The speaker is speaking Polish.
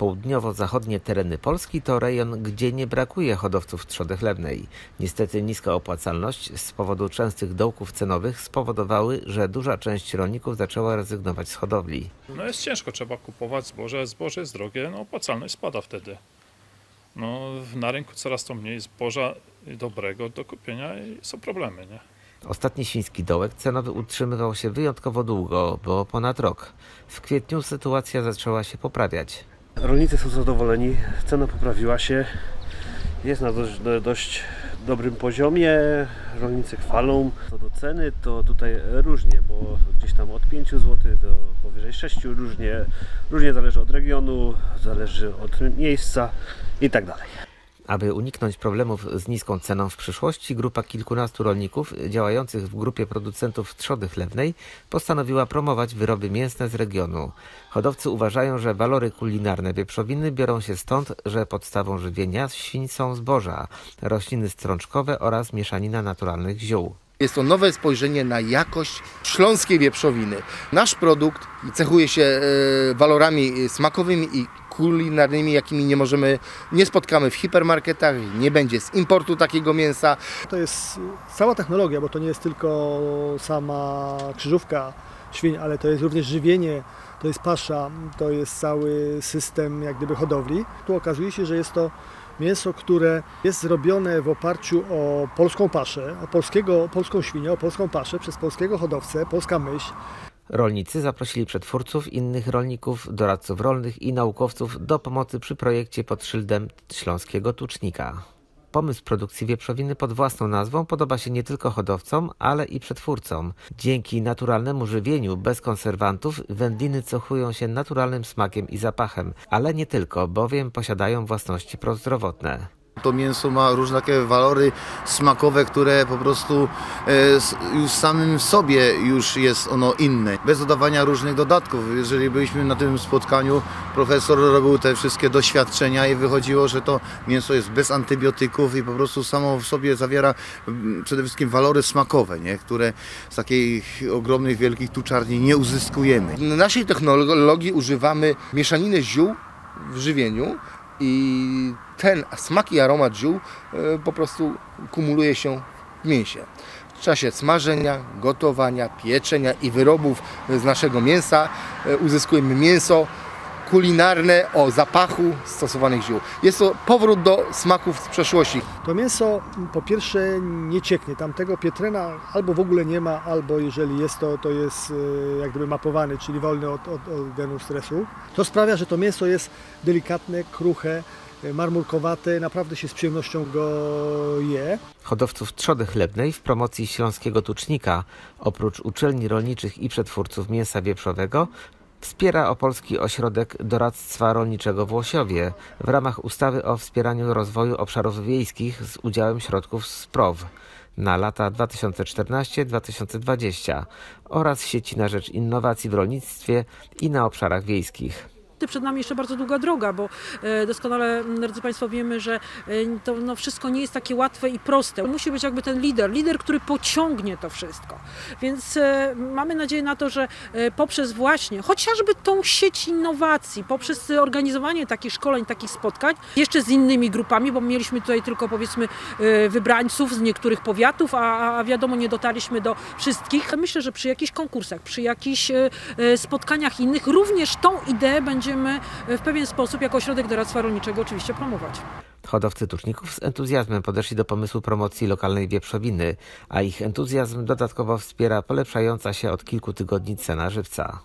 Południowo-zachodnie tereny Polski to rejon, gdzie nie brakuje hodowców trzody chlebnej. Niestety niska opłacalność z powodu częstych dołków cenowych spowodowały, że duża część rolników zaczęła rezygnować z hodowli. No jest ciężko, trzeba kupować zboże, zboże jest drogie, no opłacalność spada wtedy. No na rynku coraz to mniej zboża dobrego do kupienia i są problemy, nie? Ostatni świński dołek cenowy utrzymywał się wyjątkowo długo, bo ponad rok. W kwietniu sytuacja zaczęła się poprawiać. Rolnicy są zadowoleni, cena poprawiła się, jest na dość, do, dość dobrym poziomie, rolnicy chwalą. Co do ceny, to tutaj różnie, bo gdzieś tam od 5 zł do powyżej 6, różnie, różnie zależy od regionu, zależy od miejsca i tak dalej. Aby uniknąć problemów z niską ceną w przyszłości, grupa kilkunastu rolników działających w grupie producentów trzody chlewnej postanowiła promować wyroby mięsne z regionu. Hodowcy uważają, że walory kulinarne wieprzowiny biorą się stąd, że podstawą żywienia świń są zboża, rośliny strączkowe oraz mieszanina naturalnych ziół. Jest to nowe spojrzenie na jakość śląskiej wieprzowiny. Nasz produkt cechuje się e, walorami smakowymi i kulinarnymi, jakimi nie możemy, nie spotkamy w hipermarketach, nie będzie z importu takiego mięsa. To jest cała technologia, bo to nie jest tylko sama krzyżówka świń, ale to jest również żywienie, to jest pasza, to jest cały system jak gdyby hodowli. Tu okazuje się, że jest to mięso, które jest zrobione w oparciu o polską paszę, o polskiego, polską świnię, o polską paszę przez polskiego hodowcę, polska myśl. Rolnicy zaprosili przetwórców, innych rolników, doradców rolnych i naukowców do pomocy przy projekcie pod szyldem Śląskiego Tucznika. Pomysł produkcji wieprzowiny pod własną nazwą podoba się nie tylko hodowcom, ale i przetwórcom. Dzięki naturalnemu żywieniu bez konserwantów wędliny cechują się naturalnym smakiem i zapachem, ale nie tylko, bowiem posiadają własności prozdrowotne. To mięso ma różne takie walory smakowe, które po prostu e, już samym w sobie już jest ono inne. Bez dodawania różnych dodatków. Jeżeli byliśmy na tym spotkaniu, profesor robił te wszystkie doświadczenia i wychodziło, że to mięso jest bez antybiotyków i po prostu samo w sobie zawiera przede wszystkim walory smakowe, nie? które z takich ogromnych, wielkich tuczarni nie uzyskujemy. W naszej technologii używamy mieszaniny ziół w żywieniu i ten smak i aromat ziół e, po prostu kumuluje się w mięsie. W czasie smażenia, gotowania, pieczenia i wyrobów z naszego mięsa e, uzyskujemy mięso kulinarne o zapachu stosowanych ziół. Jest to powrót do smaków z przeszłości. To mięso po pierwsze nie cieknie, tamtego pietrena albo w ogóle nie ma, albo jeżeli jest to, to jest e, jak gdyby mapowany, czyli wolny od, od, od genu stresu. To sprawia, że to mięso jest delikatne, kruche, e, marmurkowate, naprawdę się z przyjemnością go je. Hodowców trzody chlebnej w promocji Śląskiego Tucznika, oprócz uczelni rolniczych i przetwórców mięsa wieprzowego, wspiera Opolski Ośrodek Doradztwa Rolniczego w Łosiowie w ramach ustawy o wspieraniu rozwoju obszarów wiejskich z udziałem środków z PROW na lata 2014-2020 oraz sieci na rzecz innowacji w rolnictwie i na obszarach wiejskich. Przed nami jeszcze bardzo długa droga, bo e, doskonale, drodzy Państwo, wiemy, że e, to no, wszystko nie jest takie łatwe i proste. Musi być jakby ten lider, lider, który pociągnie to wszystko. Więc e, mamy nadzieję na to, że poprzez właśnie chociażby tą sieć innowacji, poprzez organizowanie takich szkoleń, takich spotkań, jeszcze z innymi grupami, bo mieliśmy tutaj tylko powiedzmy wybrańców z niektórych powiatów, a, a wiadomo, nie dotarliśmy do wszystkich. Myślę, że przy jakichś konkursach, przy jakichś spotkaniach innych, również tą ideę będziemy e, w pewien sposób jako ośrodek doradztwa rolniczego oczywiście promować. Hodowcy tuczników z entuzjazmem podeszli do pomysłu promocji lokalnej wieprzowiny, a ich entuzjazm dodatkowo wspiera polepszająca się od kilku tygodni cena żywca.